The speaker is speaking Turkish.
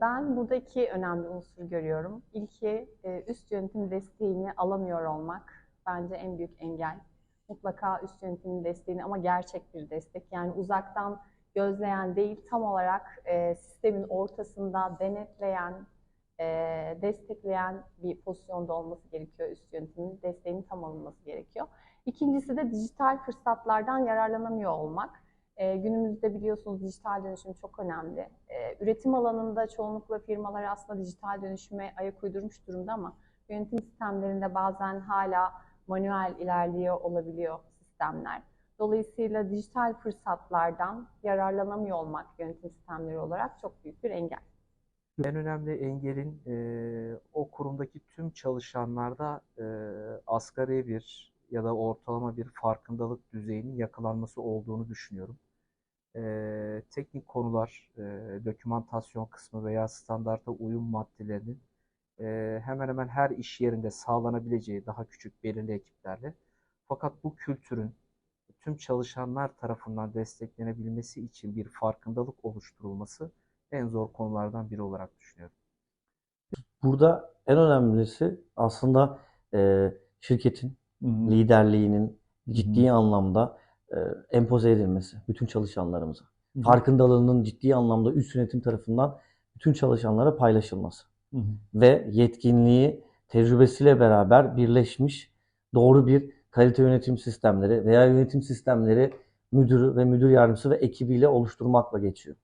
Ben burada iki önemli unsur görüyorum. İlki e, üst yönetim desteğini alamıyor olmak bence en büyük engel. Mutlaka üst yönetimin desteğini ama gerçek bir destek. Yani uzaktan gözleyen değil, tam olarak e, sistemin ortasında denetleyen, e, destekleyen bir pozisyonda olması gerekiyor. Üst yönetimin desteğinin tam alınması gerekiyor. İkincisi de dijital fırsatlardan yararlanamıyor olmak. E, günümüzde biliyorsunuz dijital dönüşüm çok önemli. E, üretim alanında çoğunlukla firmalar aslında dijital dönüşüme ayak uydurmuş durumda ama yönetim sistemlerinde bazen hala manuel ilerliyor olabiliyor sistemler. Dolayısıyla dijital fırsatlardan yararlanamıyor olmak yönetim sistemleri olarak çok büyük bir engel. En önemli engelin e, o kurumdaki tüm çalışanlarda e, asgari bir ya da ortalama bir farkındalık düzeyinin yakalanması olduğunu düşünüyorum. E, teknik konular, e, dokümantasyon kısmı veya standarta uyum maddelerinin e, hemen hemen her iş yerinde sağlanabileceği daha küçük belirli ekiplerle. Fakat bu kültürün tüm çalışanlar tarafından desteklenebilmesi için bir farkındalık oluşturulması en zor konulardan biri olarak düşünüyorum. Burada en önemlisi aslında e, şirketin liderliğinin ciddi anlamda e, empoze edilmesi bütün çalışanlarımıza. Farkındalığının ciddi anlamda üst yönetim tarafından bütün çalışanlara paylaşılması. Ve yetkinliği tecrübesiyle beraber birleşmiş doğru bir kalite yönetim sistemleri veya yönetim sistemleri müdürü ve müdür yardımcısı ve ekibiyle oluşturmakla geçiyor.